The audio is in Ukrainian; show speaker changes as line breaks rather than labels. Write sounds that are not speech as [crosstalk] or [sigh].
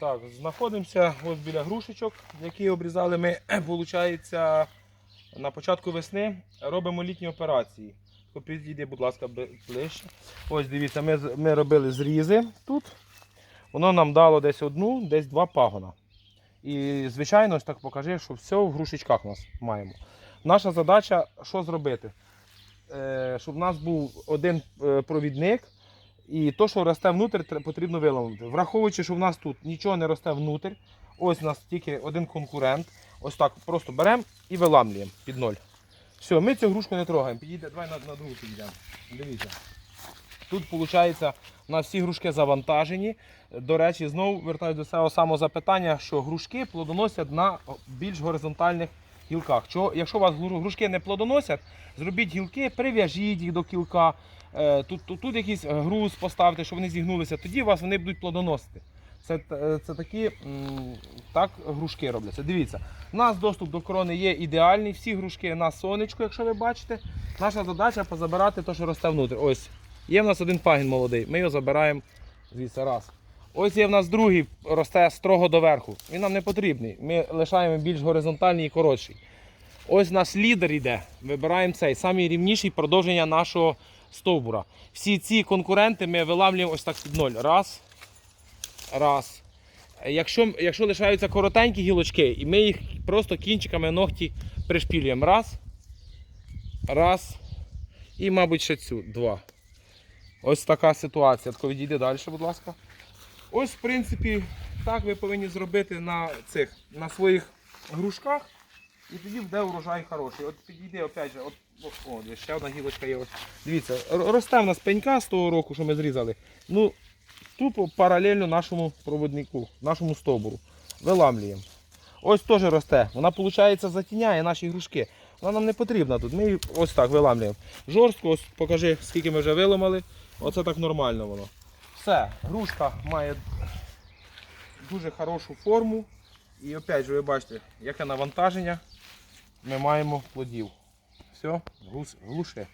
Так, знаходимося ось біля грушечок, які обрізали ми, [clears throat] виходить, на початку весни робимо літні операції. Підійди, будь ласка, ближче. Ось дивіться, ми, ми робили зрізи тут. Воно нам дало десь одну, десь два пагона. І, звичайно, ось так покажи, що все в грушечках нас маємо. Наша задача що зробити? Е, щоб у нас був один е, провідник, і то, що росте внутрі, потрібно виламати. Враховуючи, що в нас тут нічого не росте внутрі, ось у нас тільки один конкурент. Ось так просто беремо і виламлюємо під ноль. Все, ми цю грушку не трогаємо. Підійде, давай на, на другу підійдемо. Дивіться. Тут, виходить, у нас всі грушки завантажені. До речі, знову вертаюся до цього самого запитання, що грушки плодоносять на більш горизонтальних гілках. Чого, якщо у вас грушки не плодоносять, зробіть гілки, прив'яжіть їх до кілка. Е, Тут, тут, тут якийсь груз поставте, щоб вони зігнулися, тоді у вас вони будуть плодоносити. Це, це такі так грушки робляться. Дивіться, у нас доступ до корони є ідеальний, всі грушки на сонечку, якщо ви бачите. Наша задача позабирати те, що росте внутрі. Ось є в нас один пагін молодий, ми його забираємо звідси раз. Ось є в нас другий, росте строго доверху. Він нам не потрібний. Ми лишаємо більш горизонтальний і коротший. Ось наш лідер йде. Вибираємо цей самий рівніший продовження нашого стовбура. Всі ці конкуренти ми виламлюємо ось так під ноль. Раз. Раз. Якщо, якщо лишаються коротенькі гілочки, і ми їх просто кінчиками ногті пришпілюємо. Раз. Раз. І, мабуть, ще цю. Два. Ось така ситуація. Тако відійди далі, будь ласка. Ось, в принципі, так ви повинні зробити на цих, на своїх грушках. І тоді буде урожай хороший. От підійди опять же, от, о, ще одна гілочка є. От. Дивіться, росте в нас пенька з того року, що ми зрізали. Ну, тупо паралельно нашому проводнику, нашому стовбуру. Виламлюємо. Ось теж росте. Вона, виходить, затіняє наші грушки. Вона нам не потрібна тут. Ми її ось так виламлюємо. Жорстко, ось покажи, скільки ми вже виламали. Оце так нормально воно. Все, грушка має дуже хорошу форму. І опять же, ви бачите, яке навантаження ми маємо плодів. Все, глуше.